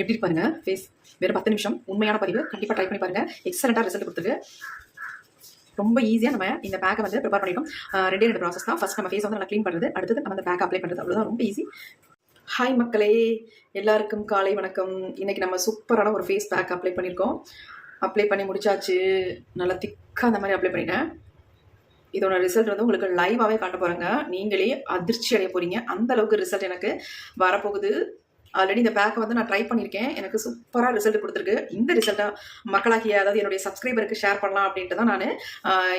எப்படி இருப்பாருங்க பாருங்க? ஃபேஸ் வேறு பத்து நிமிஷம். உண்மையான பதிவு. கண்டிப்பாக ட்ரை பண்ணி பாருங்க. எக்ஸலண்ட்டாக ரிசல்ட் கொடுத்துருக்கு. ரொம்ப ஈஸியாக நம்ம இந்த பேக்கை வந்து ப்ரிப்பேர் பண்ணிட்டோம். ரெண்டே ரெண்டு ப்ராசஸ் தான். ஃபர்ஸ்ட் நம்ம ஃபேஸ் வந்து நல்லா க்ளீன் பண்ணுறது அடுத்தது நம்ம அந்த பேக் அப்ளை பண்ணுறது அவ்வளோதான் ரொம்ப ஈஸி ஹாய் மக்களே. எல்லாருக்கும் காலை வணக்கம். இன்றைக்கி நம்ம சூப்பரான ஒரு ஃபேஸ் பேக் அப்ளை பண்ணியிருக்கோம். அப்ளை பண்ணி முடிச்சாச்சு. நல்லா திக்காக அந்த மாதிரி அப்ளை பண்ணிட்டேன். இதோட ரிசல்ட் வந்து உங்களுக்கு லைவாகவே காட்ட போகிறேங்க நீங்களே அதிர்ச்சி அடைய போகிறீங்க அந்த அளவுக்கு ரிசல்ட் எனக்கு வரப்போகுது. ஆல்ரெடி இந்த பேக்கை வந்து நான் ட்ரை பண்ணியிருக்கேன். எனக்கு சூப்பராக ரிசல்ட் கொடுத்துருக்கு. இந்த ரிசல்ட்டை மக்களாகிய அதாவது என்னுடைய சப்ஸ்கிரைபருக்கு ஷேர் பண்ணலாம் அப்படின்ட்டு தான் நான்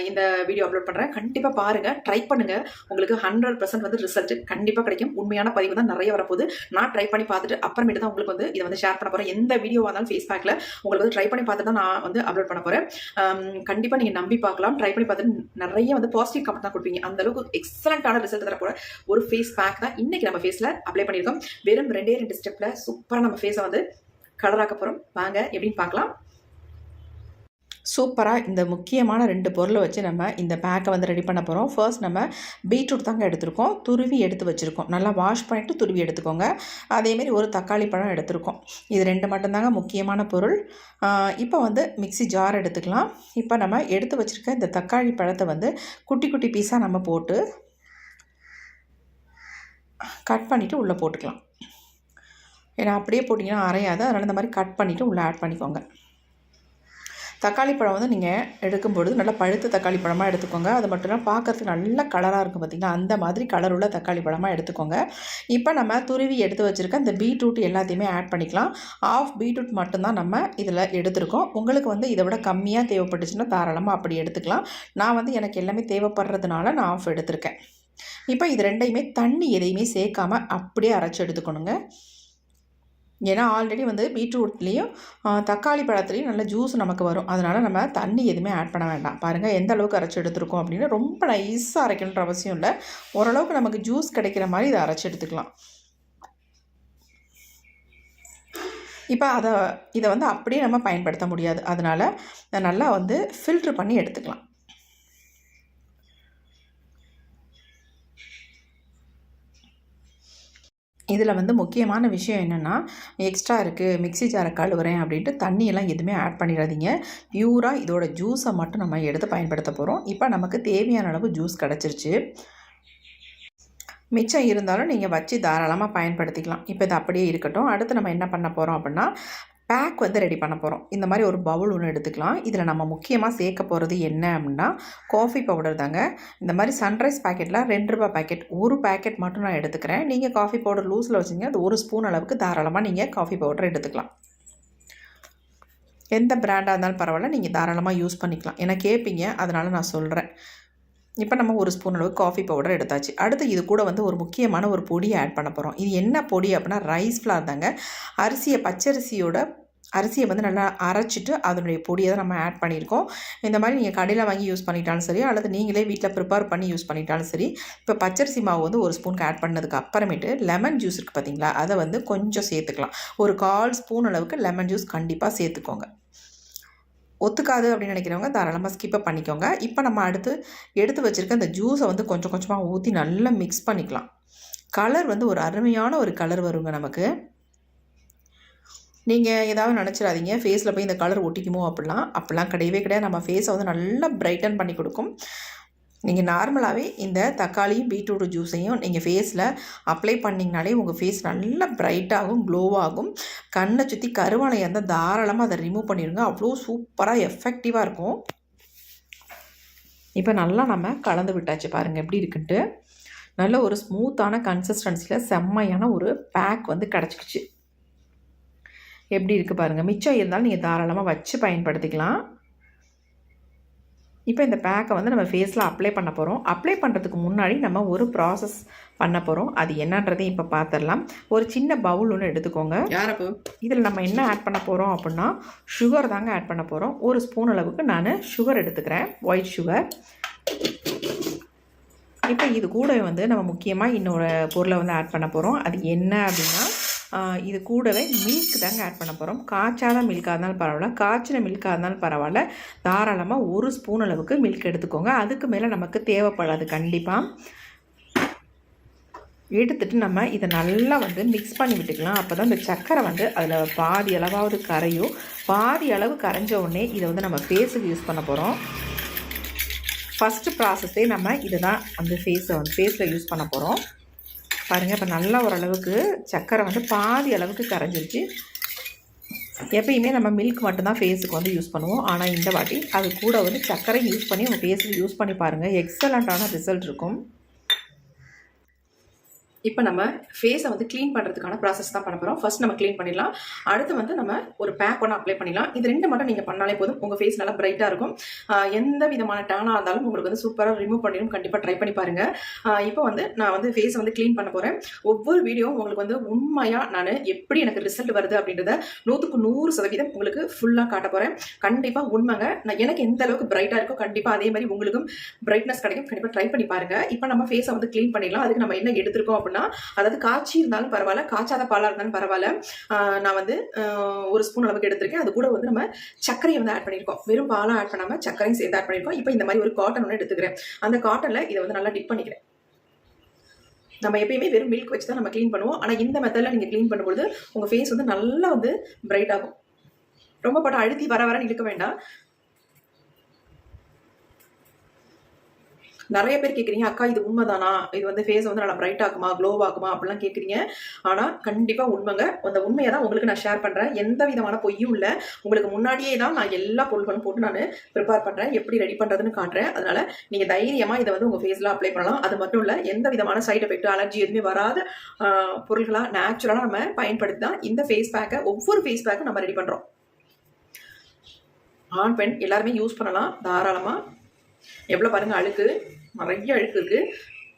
இந்த வீடியோ அப்லோட் பண்ணுறேன் கண்டிப்பாக பாருங்கள் ட்ரை பண்ணுங்கள் உங்களுக்கு ஹண்ட்ரட் பர்சன்ட் வந்து ரிசல்ட் கண்டிப்பாக கிடைக்கும். உண்மையான பதிவு தான் நிறைய வரப்போகுது. நான் ட்ரை பண்ணி பார்த்துட்டு அப்புறமேட்டு தான் உங்களுக்கு வந்து இதை வந்து ஷேர் பண்ண போகிறேன் எந்த வீடியோவாக இருந்தாலும் ஃபேஸ் பேக்கில் உங்களுக்கு வந்து ட்ரை பண்ணி பார்த்துட்டு தான் நான் வந்து அப்லோட் பண்ண போகிறேன் கண்டிப்பாக நீங்கள் நம்பி பார்க்கலாம். ட்ரை பண்ணி பார்த்துட்டு நிறைய வந்து பாசிட்டிவ் கமெண்ட் தான் கொடுப்பீங்க. அந்த அளவுக்கு எக்ஸலண்ட்டான ரிசல்ட் தரப்போற ஒரு ஃபேஸ் பேக் தான் இன்னைக்கு நம்ம ஃபேஸில் அப்ளை பண்ணியிருக்கோம். வெறும் ரெண்டே ரெண்டு ஸ்டெப்பில் சூப்பராக நம்ம ஃபேஸை வந்து கலராக்க போகிறோம் வாங்க எப்படின்னு பார்க்கலாம். சூப்பராக இந்த முக்கியமான ரெண்டு பொருளை வச்சு நம்ம இந்த பேக்கை வந்து ரெடி பண்ண போகிறோம் ஃபர்ஸ்ட் நம்ம பீட்ரூட் தாங்க எடுத்திருக்கோம். துருவி எடுத்து வச்சுருக்கோம். நல்லா வாஷ் பண்ணிவிட்டு துருவி எடுத்துக்கோங்க. அதேமாரி ஒரு தக்காளி பழம் எடுத்திருக்கோம். இது ரெண்டு மட்டும்தாங்க முக்கியமான பொருள். இப்போ வந்து மிக்ஸி ஜார் எடுத்துக்கலாம். இப்போ நம்ம எடுத்து வச்சுருக்க இந்த தக்காளி பழத்தை வந்து குட்டி குட்டி பீஸாக நம்ம போட்டு கட் பண்ணிவிட்டு உள்ளே போட்டுக்கலாம். ஏன்னா அப்படியே போட்டிங்கன்னா அரையாது. அதனால் இந்த மாதிரி கட் பண்ணிவிட்டு உள்ளே ஆட் பண்ணிக்கோங்க. தக்காளி பழம் வந்து நீங்கள் எடுக்கும்பொழுது நல்லா பழுத்த தக்காளி பழமாக எடுத்துக்கோங்க. அது மட்டும் இல்லாமல் பார்க்குறதுக்கு நல்ல கலராக இருக்கும் பார்த்திங்கன்னா அந்த மாதிரி கலர் உள்ள தக்காளி பழமாக எடுத்துக்கோங்க. இப்போ நம்ம துருவி எடுத்து வச்சுருக்க இந்த பீட்ரூட் எல்லாத்தையுமே ஆட் பண்ணிக்கலாம். ஆஃப் பீட்ரூட் மட்டும்தான் நம்ம இதில் எடுத்திருக்கோம். உங்களுக்கு வந்து இதை விட கம்மியாக தேவைப்பட்டுச்சுன்னா தாராளமாக அப்படி எடுத்துக்கலாம். நான் வந்து எனக்கு எல்லாமே தேவைப்படுறதுனால நான் ஆஃப் எடுத்திருக்கேன். இப்போ இது ரெண்டையுமே தண்ணி எதையுமே சேர்க்காம அப்படியே அரைச்சி எடுத்துக்கணுங்க. ஏன்னா ஆல்ரெடி வந்து பீட்ரூட்லேயும் தக்காளி பழத்துலேயும் நல்ல ஜூஸ் நமக்கு வரும். அதனால் நம்ம தண்ணி எதுவுமே ஆட் பண்ண வேண்டாம். பாருங்கள் எந்த அளவுக்கு அரைச்சி எடுத்துருக்கோம் அப்படின்னு ரொம்ப நைஸாக அரைக்கணுன்ற அவசியம் இல்லை. ஓரளவுக்கு நமக்கு ஜூஸ் கிடைக்கிற மாதிரி இதை அரைச்சி எடுத்துக்கலாம். இப்போ அதை இதை வந்து அப்படியே நம்ம பயன்படுத்த முடியாது. அதனால் நல்லா வந்து ஃபில்ட்ரு பண்ணி எடுத்துக்கலாம். இதில் வந்து முக்கியமான விஷயம் என்னென்னா எக்ஸ்ட்ரா இருக்குது மிக்ஸி ஜாரை கழுவுறேன் அப்படின்ட்டு தண்ணியெல்லாம் எதுவுமே ஆட் பண்ணிடாதீங்க. பியூராக இதோட ஜூஸை மட்டும் நம்ம எடுத்து பயன்படுத்த போகிறோம் இப்போ நமக்கு தேவையான அளவு ஜூஸ் கிடச்சிருச்சு. மிச்சம் இருந்தாலும் நீங்கள் வச்சு தாராளமாக பயன்படுத்திக்கலாம். இப்போ இது அப்படியே இருக்கட்டும். அடுத்து நம்ம என்ன பண்ண போகிறோம் அப்படின்னா பேக் வந்து ரெடி பண்ண போகிறோம் இந்த மாதிரி ஒரு பவுல் ஒன்று எடுத்துக்கலாம். இதில் நம்ம முக்கியமாக சேர்க்க போகிறது என்ன அப்படின்னா காஃபி பவுடர் தாங்க. இந்த மாதிரி சன்ரைஸ் பேக்கெட்டில் ரெண்டு ரூபா பேக்கெட் ஒரு பேக்கெட் மட்டும் நான் எடுத்துக்கிறேன். நீங்கள் காஃபி பவுடர் லூஸில் வச்சிங்க அது ஒரு ஸ்பூன் அளவுக்கு தாராளமாக நீங்கள் காஃபி பவுடர் எடுத்துக்கலாம். எந்த பிராண்டாக இருந்தாலும் பரவாயில்ல நீங்கள் தாராளமாக யூஸ் பண்ணிக்கலாம். ஏன்னா கேட்பீங்க அதனால் நான் சொல்கிறேன் இப்போ நம்ம ஒரு ஸ்பூன் அளவு காஃபி பவுடர் எடுத்தாச்சு. அடுத்து இது கூட வந்து ஒரு முக்கியமான ஒரு பொடியை ஆட் பண்ண போகிறோம் இது என்ன பொடி அப்படின்னா ரைஸ் ஃப்ளார் தாங்க. அரிசியை பச்சரிசியோட அரிசியை வந்து நல்லா அரைச்சிட்டு அதனுடைய பொடியை தான் நம்ம ஆட் பண்ணியிருக்கோம். இந்த மாதிரி நீங்கள் கடையில் வாங்கி யூஸ் பண்ணிட்டாலும் சரி அல்லது நீங்களே வீட்டில் ப்ரிப்பேர் பண்ணி யூஸ் பண்ணிட்டாலும் சரி இப்போ பச்சரிசி மாவு வந்து ஒரு ஸ்பூனுக்கு ஆட் பண்ணதுக்கு அப்புறமேட்டு லெமன் ஜூஸ் இருக்குது பார்த்தீங்களா அதை வந்து கொஞ்சம் சேர்த்துக்கலாம். ஒரு கால் ஸ்பூன் அளவுக்கு லெமன் ஜூஸ் கண்டிப்பாக சேர்த்துக்கோங்க. ஒத்துக்காது அப்படின்னு நினைக்கிறவங்க தாராளமாக ஸ்கிப்பை பண்ணிக்கோங்க. இப்போ நம்ம அடுத்து எடுத்து வச்சுருக்க இந்த ஜூஸை வந்து கொஞ்சம் கொஞ்சமாக ஊற்றி நல்லா மிக்ஸ் பண்ணிக்கலாம். கலர் வந்து ஒரு அருமையான ஒரு கலர் வருங்க நமக்கு. நீங்கள் ஏதாவது நினச்சிடாதீங்க. ஃபேஸில் போய் இந்த கலர் ஒட்டிக்குமோ அப்படிலாம் அப்படிலாம் கிடையவே கிடையாது. நம்ம ஃபேஸை வந்து நல்லா பிரைட்டன் பண்ணி கொடுக்கும். நீங்கள் நார்மலாகவே இந்த தக்காளியும் பீட்ரூட் ஜூஸையும் நீங்கள் ஃபேஸில் அப்ளை பண்ணிங்கனாலே உங்கள் ஃபேஸ் நல்லா பிரைட்டாகும் க்ளோவாகும் கண்ணை சுற்றி கருவாலையாக இருந்தால் தாராளமாக அதை ரிமூவ் பண்ணிடுங்க அவ்வளோ சூப்பராக எஃபெக்டிவாக இருக்கும். இப்போ நல்லா நம்ம கலந்து விட்டாச்சு பாருங்கள் எப்படி இருக்குன்ட்டு. நல்ல ஒரு ஸ்மூத்தான கன்சிஸ்டன்சியில் செம்மையான ஒரு பேக் வந்து கிடச்சிக்கிச்சு. எப்படி இருக்குது பாருங்கள் மிச்சம் இருந்தாலும் நீங்கள் தாராளமாக வச்சு பயன்படுத்திக்கலாம். இப்போ இந்த பேக்கை வந்து நம்ம ஃபேஸில் அப்ளை பண்ண போகிறோம். அப்ளை பண்ணுறதுக்கு முன்னாடி நம்ம ஒரு ப்ராசஸ் பண்ண போகிறோம். அது என்னன்றதையும் இப்போ பார்த்துடலாம். ஒரு சின்ன பவுல் ஒன்று எடுத்துக்கோங்க. இதில் நம்ம என்ன ஆட் பண்ண போகிறோம் அப்படின்னா சுகர் தாங்க ஆட் பண்ண போகிறோம். ஒரு ஸ்பூன் அளவுக்கு நான் சுகர் எடுத்துக்கிறேன். ஒயிட் சுகர் இப்போ இது கூட வந்து நம்ம முக்கியமாக இன்னொரு பொருளை வந்து ஆட் பண்ண போகிறோம். அது என்ன அப்படின்னா இது கூடவே மில்க் தாங்க ஆட் பண்ண போகிறோம் காய்ச்சாத மில்காக இருந்தாலும் பரவாயில்ல. காய்ச்சின மில்காக இருந்தாலும் பரவாயில்ல. தாராளமாக ஒரு ஸ்பூன் அளவுக்கு மில்க் எடுத்துக்கோங்க. அதுக்கு மேலே நமக்கு தேவைப்படாது கண்டிப்பாக எடுத்துட்டு நம்ம இதை நல்லா வந்து மிக்ஸ் பண்ணி விட்டுக்கலாம். அப்போ தான் இந்த சக்கரை வந்து அதில் பாதி அளவாவது கரையும். பாதி அளவு கரைஞ்ச உடனே இதை வந்து நம்ம ஃபேஸுக்கு யூஸ் பண்ண போகிறோம் ஃபஸ்ட்டு ப்ராசஸே நம்ம இதை தான் அந்த ஃபேஸை வந்து ஃபேஸில் யூஸ் பண்ண போகிறோம் பாருங்கள் இப்போ நல்லா ஓரளவுக்கு சர்க்கரை வந்து பாதி அளவுக்கு கரைஞ்சிருச்சு. எப்பயுமே நம்ம மில்க் மட்டும்தான் ஃபேஸுக்கு வந்து யூஸ் பண்ணுவோம். ஆனால் இந்த வாட்டி அது கூட வந்து சர்க்கரை யூஸ் பண்ணி உங்கள் ஃபேஸுக்கு யூஸ் பண்ணி பாருங்கள் எக்ஸலண்ட்டான ரிசல்ட் இருக்கும். இப்போ நம்ம ஃபேஸை வந்து க்ளீன் பண்ணுறதுக்கான ப்ராசஸ் தான் பண்ண போகிறோம் ஃபர்ஸ்ட் நம்ம க்ளீன் பண்ணிடலாம். அடுத்து வந்து நம்ம ஒரு பேக் ஒன்று அப்ளை பண்ணிடலாம். இது ரெண்டு மட்டும் நீங்கள் பண்ணாலே போதும். உங்கள் ஃபேஸ் நல்லா பிரைட்டாக இருக்கும். எந்த விதமான டேனாக இருந்தாலும் உங்களுக்கு வந்து சூப்பராக ரிமூவ் பண்ணிடும் கண்டிப்பாக ட்ரை பண்ணி பாருங்கள் இப்போ வந்து நான் வந்து ஃபேஸை வந்து க்ளீன் பண்ண போகிறேன் ஒவ்வொரு வீடியோவும் உங்களுக்கு வந்து உண்மையாக நான் எப்படி எனக்கு ரிசல்ட் வருது அப்படின்றத நூற்றுக்கு நூறு சதவீதம் உங்களுக்கு ஃபுல்லாக காட்ட போகிறேன் கண்டிப்பாக உண்மைங்க. நான் எனக்கு எந்த அளவுக்கு பிரைட்டாக இருக்கோ கண்டிப்பாக அதே மாதிரி உங்களுக்கும் பிரைட்னஸ் கிடைக்கும். கண்டிப்பாக ட்ரை பண்ணி பாருங்கள் இப்போ நம்ம ஃபேஸை வந்து க்ளீன் பண்ணிடலாம். அதுக்கு நம்ம என்ன எடுத்திருக்கோம் அப்படின்னா அதாவது காய்ச்சி இருந்தாலும் பரவாயில்ல காய்ச்சாத பாலாக இருந்தாலும் பரவாயில்ல. நான் வந்து ஒரு ஸ்பூன் அளவுக்கு எடுத்திருக்கேன். அது கூட வந்து நம்ம சர்க்கரையை வந்து ஆட் பண்ணியிருக்கோம் வெறும் பாலாக ஆட் பண்ணாமல் சர்க்கரையும் சேர்த்து ஆட் பண்ணியிருக்கோம் இப்போ இந்த மாதிரி ஒரு காட்டன் ஒன்று எடுத்துக்கிறேன். அந்த காட்டனில் இதை வந்து நல்லா டிப் பண்ணிக்கிறேன். நம்ம எப்பயுமே வெறும் மில்க் வச்சு தான் நம்ம க்ளீன் பண்ணுவோம். ஆனால் இந்த மெத்தடில் நீங்கள் க்ளீன் பண்ணும்போது உங்கள் ஃபேஸ் வந்து நல்லா வந்து பிரைட் ஆகும். ரொம்ப போட்டு அழுத்தி வர வர இழுக்க வேண்டாம். நிறைய பேர் கேட்குறீங்க அக்கா இது உண்மைதானா? இது வந்து ஃபேஸ் வந்து நல்லா பிரைட் ஆகுமா க்ளோ ஆகுமா அப்படிலாம் கேட்குறீங்க ஆனால் கண்டிப்பாக உண்மைங்க. அந்த உண்மையை தான் உங்களுக்கு நான் ஷேர் பண்ணுறேன் எந்த விதமான பொய்யும் இல்லை. உங்களுக்கு முன்னாடியே தான் நான் எல்லா பொருட்களும் போட்டு நான் ப்ரிப்பேர் பண்ணுறேன் எப்படி ரெடி பண்ணுறதுன்னு காட்டுறேன். அதனால நீங்கள் தைரியமாக இதை வந்து உங்கள் ஃபேஸில் அப்ளை பண்ணலாம். அது மட்டும் இல்லை எந்த விதமான சைட் எஃபெக்ட் அலர்ஜி எதுவுமே வராத பொருள்களாக நேச்சுரலாக நம்ம பயன்படுத்தி தான் இந்த ஃபேஸ் பேக்கை ஒவ்வொரு ஃபேஸ் பேக்கும் நம்ம ரெடி பண்ணுறோம் ஆண் பெண் எல்லாருமே யூஸ் பண்ணலாம் தாராளமாக எவ்வளோ பாருங்க அழுக்கு. நிறைய அழுக்கு இருக்கு.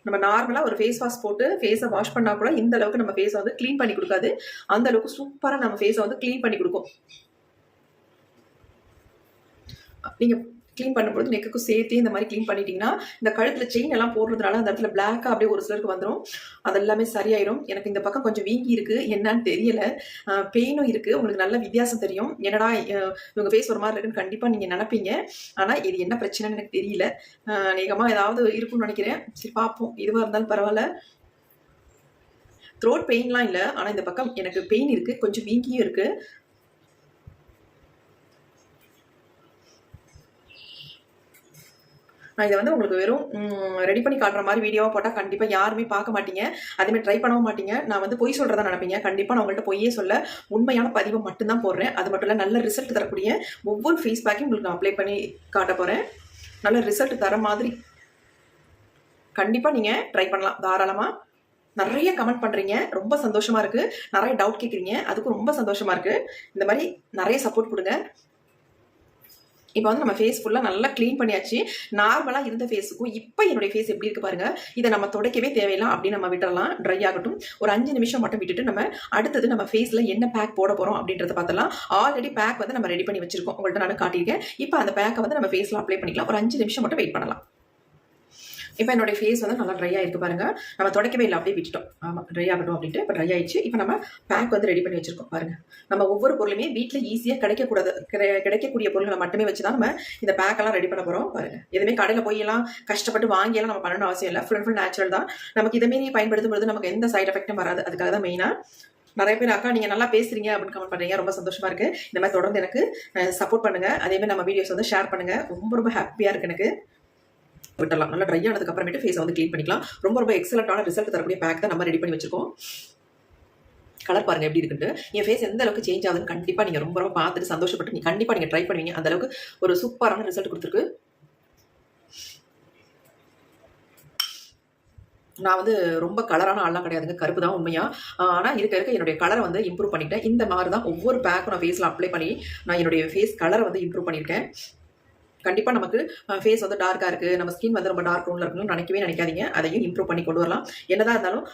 நம்ம நார்மலாக ஒரு ஃபேஸ் வாஷ் போட்டு ஃபேஸை வாஷ் பண்ணால் கூட இந்த அளவுக்கு நம்ம ஃபேஸை வந்து க்ளீன் பண்ணி கொடுக்காது. அந்த அளவுக்கு சூப்பராக நம்ம ஃபேஸை வந்து க்ளீன் பண்ணி கொடுக்கும். நீங்கள் க்ளீன் பண்ணும்போது நெக்குக்கும் சேர்த்து இந்த மாதிரி க்ளீன் பண்ணிட்டீங்கன்னா இந்த கழுத்தில் செயின் எல்லாம் போடுறதுனால அந்த இடத்துல பிளாக்காக அப்படியே ஒரு சிலருக்கு வந்துடும் அது எல்லாமே சரியாயிரும். எனக்கு இந்த பக்கம் கொஞ்சம் வீங்கி இருக்குது என்னன்னு தெரியல. பெயினும் இருக்குது உங்களுக்கு நல்ல வித்தியாசம் தெரியும். என்னடா இவங்க ஃபேஸ் ஒரு மாதிரி இருக்குன்னு கண்டிப்பாக நீங்கள் நினைப்பீங்க. ஆனால் இது என்ன பிரச்சனைன்னு எனக்கு தெரியல. அநேகமாக ஏதாவது இருக்கும்னு நினைக்கிறேன். சரி பார்ப்போம். இதுவாக இருந்தாலும் பரவாயில்ல. த்ரோட் பெயின்லாம் இல்லை. ஆனால் இந்த பக்கம் எனக்கு பெயின் இருக்குது கொஞ்சம் வீங்கியும் இருக்குது நான் இதை வந்து உங்களுக்கு வெறும் ரெடி பண்ணி காட்டுற மாதிரி வீடியோவாக போட்டால் கண்டிப்பாக யாருமே பார்க்க மாட்டீங்க. அதேமாதிரி ட்ரை பண்ணவும் மாட்டீங்க. நான் வந்து பொய் சொல்கிறதா நினைப்பீங்க. கண்டிப்பாக நான் உங்கள்கிட்ட பொய்யே சொல்ல உண்மையான பதிவை மட்டும்தான் போடுறேன். அது மட்டும் இல்லை நல்ல ரிசல்ட் தரக்கூடிய ஒவ்வொரு ஃபேஸ் பேக்கையும் உங்களுக்கு நான் அப்ளை பண்ணி காட்ட போகிறேன் நல்ல ரிசல்ட் தர மாதிரி கண்டிப்பாக நீங்கள் ட்ரை பண்ணலாம். தாராளமாக நிறைய கமெண்ட் பண்ணுறீங்க ரொம்ப சந்தோஷமாக இருக்குது நிறைய டவுட் கேட்குறீங்க அதுக்கும் ரொம்ப சந்தோஷமாக இருக்குது இந்த மாதிரி நிறைய சப்போர்ட் கொடுங்க. இப்போ வந்து நம்ம ஃபேஸ் ஃபுல்லாக நல்லா க்ளீன் பண்ணியாச்சு. நார்மலாக இருந்த ஃபேஸுக்கும் இப்போ என்னுடைய ஃபேஸ் எப்படி இருக்கு பாருங்க. இதை நம்ம துடைக்கவே தேவையில்லை அப்படின்னு நம்ம விட்டுறலாம். ட்ரை ஆகட்டும். ஒரு அஞ்சு நிமிஷம் மட்டும் விட்டுட்டு நம்ம அடுத்தது நம்ம ஃபேஸில் என்ன பேக் போட போகிறோம் அப்படின்றத பார்த்தலாம் ஆல்ரெடி பேக் வந்து நம்ம ரெடி பண்ணி வச்சிருக்கோம். உங்கள்கிட்ட நான் காட்டியிருக்கேன். இப்போ அந்த பேக்கை வந்து நம்ம ஃபேஸில் அப்ளை பண்ணிக்கலாம். ஒரு அஞ்சு நிமிஷம் மட்டும் வெயிட் பண்ணலாம். இப்போ என்னுடைய ஃபேஸ் வந்து நல்லா ட்ரை ஆயிருக்கு பாருங்க. நம்ம தொடக்கவே இல்லை அப்படியே விட்டுட்டோம். ஆமாம் ட்ரை ஆகட்டும் அப்படின்ட்டு இப்போ ட்ரை ஆயிடுச்சு. இப்போ நம்ம பேக் வந்து ரெடி பண்ணி வச்சிருக்கோம் பாருங்க. நம்ம ஒவ்வொரு பொருளுமே வீட்டில் ஈஸியாக கிடைக்கக்கூடாது கிடை- கிடைக்கக்கூடிய பொருள்களை மட்டுமே வச்சு தான் நம்ம இந்த பேக்கெல்லாம் ரெடி பண்ண போகிறோம் பாருங்க. எதுவுமே கடையில் போய் எல்லாம் கஷ்டப்பட்டு வாங்கியெல்லாம் நம்ம பண்ணணும் அவசியம் இல்லை. ஃபுல் அண்ட் ஃபுல் நேச்சுரல் தான். நமக்கு இதை பயன்படுத்தும் பொழுது நமக்கு எந்த சைட் எஃபெக்ட்டும் வராது. அதுக்காக தான் மெயினாக நிறைய பேர் அக்கா நீங்கள் நல்லா பேசுறீங்க அப்படின்னு கமெண்ட் பண்ணுறீங்க ரொம்ப சந்தோஷமா இருக்கு. இந்த மாதிரி தொடர்ந்து எனக்கு சப்போர்ட் பண்ணுங்க. அதேமாதிரி நம்ம வீடியோஸ் வந்து ஷேர் பண்ணுங்க. ரொம்ப ரொம்ப ஹாப்பியாக இருக்கு எனக்கு. விட்டுலாம் நல்லா ட்ரை ஆனதுக்கு அப்புறமேட்டு ஃபேஸை வந்து க்ளீன் பண்ணிக்கலாம். ரொம்ப ரொம்ப எக்ஸலண்டான ரிசல்ட் தரக்கூடிய பேக் தான் நம்ம ரெடி பண்ணி வச்சிருக்கோம். கலர் பாருங்க எப்படி இருக்குன்ட்டு. என் ஃபேஸ் எந்த அளவுக்கு சேஞ்ச் ஆகுதுன்னு கண்டிப்பாக நீங்கள் ரொம்ப ரொம்ப பார்த்துட்டு சந்தோஷப்பட்டு நீங்கள் கண்டிப்பாக நீங்கள் ட்ரை பண்ணுவீங்க. அந்த அளவுக்கு ஒரு சூப்பரான ரிசல்ட் கொடுத்துருக்கு. நான் வந்து ரொம்ப கலரான ஆள்லாம் கிடையாதுங்க. கருப்பு தான் உண்மையாக ஆனால் இருக்க இருக்க என்னுடைய கலரை வந்து இம்ப்ரூவ் பண்ணிட்டேன் இந்த மாதிரி தான் ஒவ்வொரு பேக்கும் நான் ஃபேஸில் அப்ளை பண்ணி நான் என்னுடைய ஃபேஸ் கலரை வந்து இம்ப்ரூவ் பண்ணியிருக்கேன். கண்டிப்பாக நமக்கு ஃபேஸ் வந்து டார்க்காக இருக்குது நம்ம ஸ்கின் வந்து ரொம்ப டார்க் ரூமில் இருக்கணும்னு நினைக்கவே நினைக்காதீங்க. அதையும் இம்ப்ரூவ் பண்ணி கொண்டு வரலாம். என்னதான் இருந்தாலும்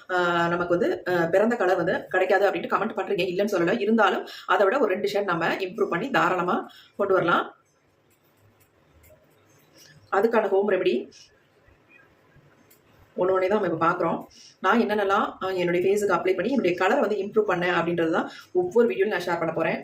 நமக்கு வந்து பிறந்த கலர் வந்து கிடைக்காது அப்படின்ட்டு கமெண்ட் பண்ணுறீங்க இல்லைன்னு சொல்லலை. இருந்தாலும் அதை விட ஒரு ரெண்டு ஷேட் நம்ம இம்ப்ரூவ் பண்ணி தாராளமாக கொண்டு வரலாம். அதுக்கான ஹோம் ரெமெடி ஒன்று ஒன்றே தான் நம்ம இப்போ பார்க்குறோம் நான் என்னென்னலாம் என்னுடைய ஃபேஸுக்கு அப்ளை பண்ணி என்னுடைய கலர் வந்து இம்ப்ரூவ் பண்ணேன் அப்படின்றது தான் ஒவ்வொரு வீடியோவில் நான் ஷேர் பண்ண போகிறேன்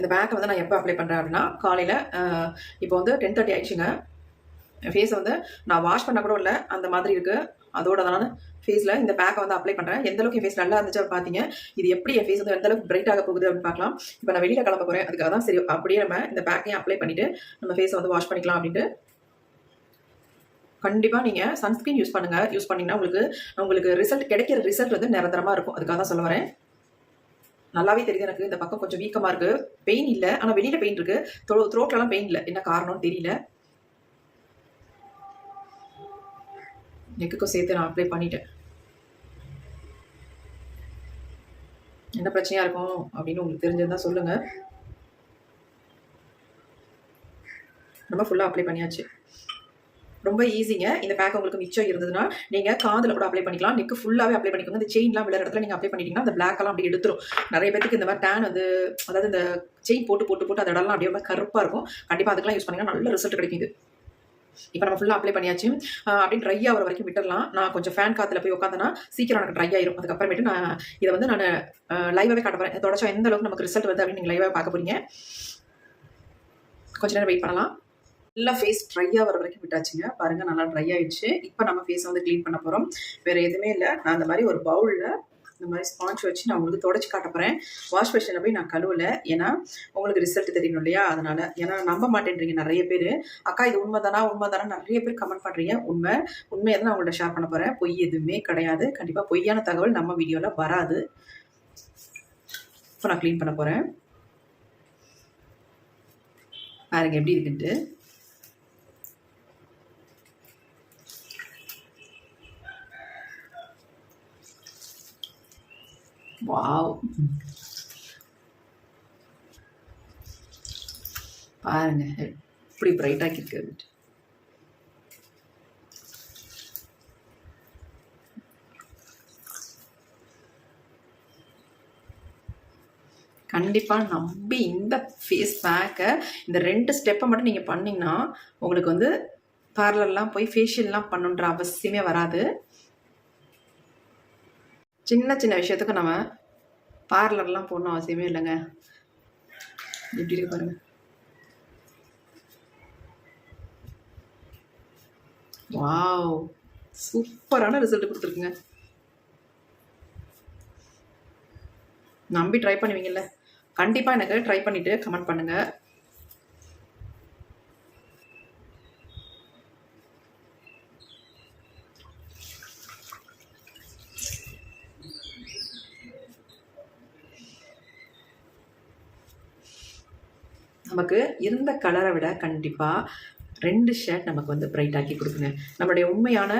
இந்த பேக்கை வந்து நான் எப்போ அப்ளை பண்ணுறேன் அப்படின்னா காலையில் இப்போ வந்து டென் தேர்ட்டி ஆயிடுச்சுங்க. ஃபேஸை வந்து நான் வாஷ் பண்ண கூட இல்லை அந்த மாதிரி இருக்குது அதோட நான் ஃபேஸில் இந்த பேக்கை வந்து அப்ளை பண்ணுறேன் எந்த அளவுக்கு என் ஃபேஸ் நல்லா இருந்துச்சு பார்த்தீங்க இது எப்படி என் ஃபேஸ் வந்து எந்த அளவுக்கு பிரைட் ஆக போகுது அப்படின்னு பார்க்கலாம் இப்போ நான் வெளியில் கிளம்ப போகிறேன் அதுக்காக தான் சரி அப்படியே நம்ம இந்த பேக்கையும் அப்ளை பண்ணிவிட்டு நம்ம ஃபேஸை வந்து வாஷ் பண்ணிக்கலாம் அப்படின்ட்டு. கண்டிப்பாக நீங்கள் சன்ஸ்க்ரீன் யூஸ் பண்ணுங்கள் யூஸ் பண்ணிங்கன்னா உங்களுக்கு உங்களுக்கு ரிசல்ட் கிடைக்கிற ரிசல்ட் வந்து நிரந்தரமாக இருக்கும். அதுக்காக தான் சொல்ல வரேன். நல்லாவே தெரியுது எனக்கு. இந்த பக்கம் கொஞ்சம் வீக்கமாக இருக்குது பெயின் இல்லை. ஆனால் வெளியில் பெயின் இருக்குது த்ரோ த்ரோட்லலாம் பெயின் இல்லை. என்ன காரணம்னு தெரியல. நெக்குக்கும் சேர்த்து நான் அப்ளை பண்ணிட்டேன். என்ன பிரச்சனையா இருக்கும் அப்படின்னு உங்களுக்கு தெரிஞ்சிருந்தா சொல்லுங்க. நம்ம ஃபுல்லாக அப்ளை பண்ணியாச்சு. ரொம்ப ஈஸிங்க இந்த பேக் உங்களுக்கு மிச்சம் இருந்ததுன்னா நீங்கள் காதில் கூட அப்ளை பண்ணிக்கலாம். நெக்கு ஃபுல்லாகவே அப்ளை பண்ணிக்கோங்க. இந்த செயின்லாம் விளையாட இடத்துல நீங்கள் அப்ளை பண்ணிட்டீங்கன்னா அந்த black எல்லாம் அப்படி எடுத்துரும். நிறைய பேருக்கு இந்த மாதிரி டேன் வந்து அதாவது இந்த செயின் போட்டு போட்டு போட்டு அந்த இடம்லாம் அப்படியே கருப்பாக இருக்கும். கண்டிப்பாக அதுக்கெல்லாம் யூஸ் பண்ணிங்கன்னா நல்ல ரிசல்ட் கிடைக்குது இப்போ நம்ம ஃபுல்லாக அப்ளை பண்ணியாச்சு. அப்படியே ட்ரை ஆகிற வரைக்கும் விட்டுடலாம் நான் கொஞ்சம் ஃபேன் காற்றுல போய் உட்காந்தனா சீக்கிரம் எனக்கு ட்ரை ஆயிரும். அதுக்கப்புறமேட்டு நான் இதை வந்து நான் லைவாகவே காட்ட போகிறேன் தொடச்சா எந்த அளவுக்கு நமக்கு ரிசல்ட் வருது அப்படின்னு நீங்கள் லைவாக பார்க்க போறீங்க. கொஞ்ச நேரம் வெயிட் பண்ணலாம். நல்லா ஃபேஸ் ட்ரை ஆகிற வரைக்கும் விட்டாச்சுங்க. பாருங்கள் நல்லா ட்ரை ஆயிடுச்சு. இப்போ நம்ம ஃபேஸை வந்து க்ளீன் பண்ண போகிறோம் வேறு எதுவுமே இல்லை. நான் அந்த மாதிரி ஒரு பவுலில் இந்த மாதிரி ஸ்பாஞ்ச் வச்சு நான் உங்களுக்கு தொடச்சி காட்ட போகிறேன் வாஷ் மிஷினில் போய் நான் கழுவலை. ஏன்னா உங்களுக்கு ரிசல்ட் தெரியணும் இல்லையா? அதனால் ஏன்னா நம்ப மாட்டேன்றீங்க நிறைய பேர். அக்கா இது உண்மை தானா உண்மை தானா நிறைய பேர் கமெண்ட் பண்ணுறீங்க உண்மை. உண்மையை தான் நான் உங்கள்ட்ட ஷேர் பண்ண போகிறேன் பொய் எதுவுமே கிடையாது. கண்டிப்பாக பொய்யான தகவல் நம்ம வீடியோவில் வராது. இப்போ நான் க்ளீன் பண்ண போகிறேன் பாருங்க எப்படி இருக்குன்ட்டு. வாவ் பாருங்க. எப்படி பிரைட் ஆக்கியிருக்கு கண்டிப்பாக நம்பி இந்த ஃபேஸ் பேக்கை இந்த ரெண்டு ஸ்டெப்பை மட்டும் நீங்கள் பண்ணிங்கன்னா உங்களுக்கு வந்து பார்லர்லாம் போய் ஃபேஷியல்லாம் பண்ணுன்ற அவசியமே வராது. சின்ன சின்ன விஷயத்துக்கு நம்ம பார்லர்லாம் போடணும் அவசியமே இல்லைங்க. எப்படி இருக்கு பாருங்க. வாவ் சூப்பரான ரிசல்ட் கொடுத்துருக்குங்க. நம்பி ட்ரை பண்ணுவீங்கல்ல. கண்டிப்பாக எனக்கு ட்ரை பண்ணிவிட்டு கமெண்ட் பண்ணுங்கள் நமக்கு இருந்த கலரை விட கண்டிப்பாக ரெண்டு ஷேட் நமக்கு வந்து பிரைட் ஆக்கி கொடுக்குங்க. நம்மளுடைய உண்மையான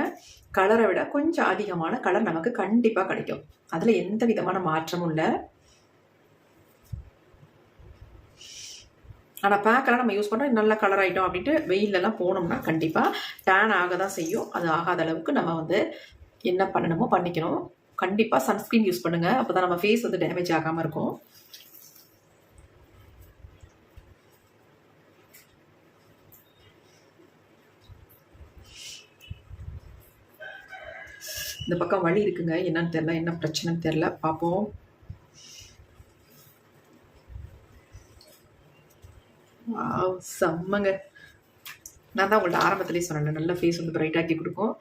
கலரை விட கொஞ்சம் அதிகமான கலர் நமக்கு கண்டிப்பாக கிடைக்கும். அதில் எந்த விதமான மாற்றமும் இல்லை. ஆனால் பேக்கெல்லாம் நம்ம யூஸ் பண்ணுறோம் நல்ல கலர் ஆகிட்டோம் அப்படின்ட்டு வெயிலெல்லாம் போனோம்னா கண்டிப்பாக டேன் ஆக தான் செய்யும். அது ஆகாத அளவுக்கு நம்ம வந்து என்ன பண்ணணுமோ பண்ணிக்கணும். கண்டிப்பாக சன்ஸ்க்ரீன் யூஸ் பண்ணுங்கள் அப்போ தான் நம்ம ஃபேஸ் வந்து டேமேஜ் ஆகாமல் இருக்கும். இந்த பக்கம் வழி இருக்குங்க. என்னன்னு தெரில என்ன பிரச்சனைன்னு தெரில பார்ப்போம். வாவ் செம்மங்க. நான் தான் உங்கள்ட்ட ஆரம்பத்திலேயே சொன்னேன் நல்ல ஃபேஸ் வந்து பிரைட் ஆக்கி கொடுக்கும்.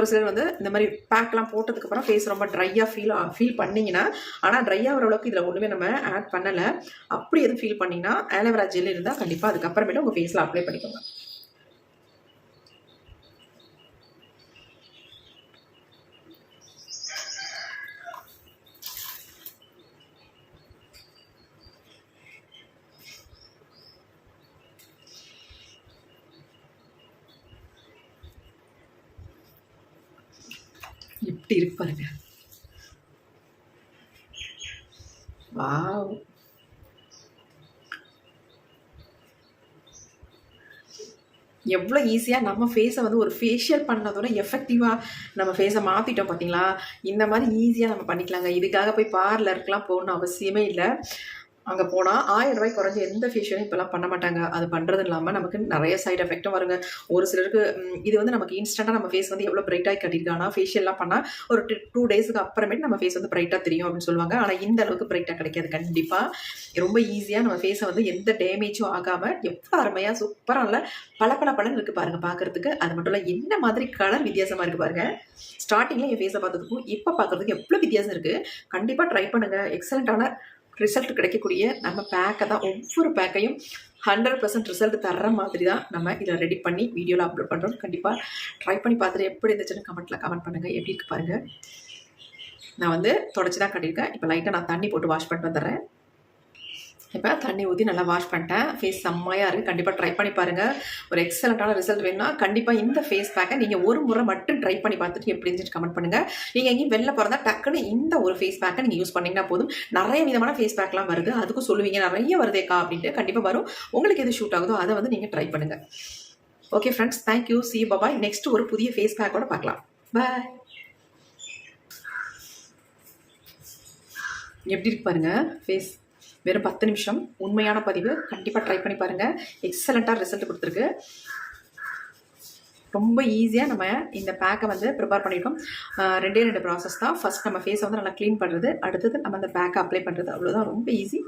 ஒரு சிலர் வந்து இந்த மாதிரி பேக்லாம் போட்டதுக்கப்புறம் ஃபேஸ் ரொம்ப ட்ரையாக ஃபீல் ஃபீல் பண்ணிங்கன்னா ஆனால் ட்ரை ஆகிற அளவுக்கு இதில் ஒன்றுமே நம்ம ஆட் பண்ணலை. அப்படி எதுவும் ஃபீல் பண்ணிங்கன்னா ஆலோவேரா ஜெல் இருந்தால் கண்டிப்பாக அதுக்கப்புறமேட்டு உங்கள் ஃபேஸில் அப்ளை பண்ணிக்கோங்க. எப்படி இருக்கு பாருங்க. வாவ். எவ்வளோ ஈஸியாக நம்ம ஃபேஸை வந்து ஒரு ஃபேஷியல் பண்ணதோட எஃபெக்டிவாக நம்ம ஃபேஸை மாற்றிட்டோம் பார்த்தீங்களா இந்த மாதிரி ஈஸியாக நம்ம பண்ணிக்கலாங்க. இதுக்காக போய் பார்லருக்குலாம் போகணும் அவசியமே இல்லை. அங்கே போனால் ஆயிரம் ரூபாய் குறைஞ்ச எந்த ஃபேஷியலும் இப்போலாம் பண்ண மாட்டாங்க. அது பண்ணுறது இல்லாமல் நமக்கு நிறைய சைட் எஃபெக்ட்டும் வருங்க. ஒரு சிலருக்கு இது வந்து நமக்கு இன்ஸ்டண்ட்டாக நம்ம ஃபேஸ் வந்து எவ்வளோ பிரைட்டாக கட்டியிருக்கு ஃபேஷியல்லாம் பண்ணால் ஒரு டூ டேஸுக்கு அப்புறமேட்டு நம்ம ஃபேஸ் வந்து பிரைட்டாக தெரியும் அப்படின்னு சொல்லுவாங்க. ஆனால் இந்த அளவுக்கு பிரைட்டாக கிடைக்காது. கண்டிப்பாக ரொம்ப ஈஸியாக நம்ம ஃபேஸை வந்து எந்த டேமேஜும் ஆகாமல் எவ்வளோ அருமையாக சூப்பராக நல்ல பல பல பலன் இருக்குது பாருங்கள் பார்க்குறதுக்கு. அது மட்டும் இல்லை என்ன மாதிரி கலர் வித்தியாசமாக இருக்குது பாருங்கள் ஸ்டார்டிங்கில் என் ஃபேஸை பார்த்ததுக்கும் இப்போ பார்க்குறதுக்கு எவ்வளோ வித்தியாசம் இருக்குது கண்டிப்பாக ட்ரை பண்ணுங்கள் எக்ஸலண்ட்டான ரிசல்ட் கிடைக்கக்கூடிய நம்ம பேக்கை தான் ஒவ்வொரு பேக்கையும் ஹண்ட்ரட் பர்சன்ட் ரிசல்ட் தர்ற மாதிரி தான் நம்ம இதில் ரெடி பண்ணி வீடியோவில் அப்லோட் பண்ணுறோம் கண்டிப்பாக ட்ரை பண்ணி பார்த்துட்டு எப்படி இருந்துச்சுன்னு கமெண்ட்டில் கமெண்ட் பண்ணுங்கள் எப்படி இருக்கு பாருங்கள் நான் வந்து தொடச்சி தான் கட்டியிருக்கேன். இப்போ லைட்டாக நான் தண்ணி போட்டு வாஷ் பண்ணிட்டு வந்துடுறேன். இப்போ தண்ணி ஊற்றி நல்லா வாஷ் பண்ணிட்டேன். ஃபேஸ் செம்மையாக இருக்குது கண்டிப்பாக ட்ரை பண்ணி பாருங்கள் ஒரு எக்ஸலண்ட்டான ரிசல்ட் வேணும்னா கண்டிப்பாக இந்த ஃபேஸ் பேக்கை நீங்கள் ஒரு முறை மட்டும் ட்ரை பண்ணி பார்த்துட்டு எப்படி இருந்துச்சு கமெண்ட் பண்ணுங்கள் நீங்கள் எங்கேயும் வெளில பிறந்தா டக்குன்னு இந்த ஒரு ஃபேஸ் பேக்கை நீங்கள் யூஸ் பண்ணிங்கன்னா போதும். நிறைய விதமான ஃபேஸ் பேக்லாம் வருது. அதுக்கும் சொல்லுவீங்க நிறைய வருதேக்கா அப்படின்ட்டு கண்டிப்பாக வரும். உங்களுக்கு எது ஷூட் ஆகுதோ அதை வந்து நீங்கள் ட்ரை பண்ணுங்கள் okay friends thank you see bye bye next ஒரு புதிய ஃபேஸ் பேக்கோட பார்க்கலாம். பாய் எப்படி இருக்கு பாருங்கள் ஃபேஸ் வெறும் பத்து நிமிஷம். உண்மையான பதிவு. கண்டிப்பாக ட்ரை பண்ணி பாருங்கள் எக்ஸலண்ட்டாக ரிசல்ட் கொடுத்துருக்கு. ரொம்ப ஈஸியாக நம்ம இந்த பேக்கை வந்து ப்ரிப்பேர் பண்ணியிருக்கோம் ரெண்டே ரெண்டு ப்ராசஸ் தான். ஃபர்ஸ்ட் நம்ம ஃபேஸை வந்து நல்லா க்ளீன் பண்ணுறது அடுத்தது நம்ம அந்த பேக்கை அப்ளை பண்ணுறது அவ்வளோதான் ரொம்ப ஈஸி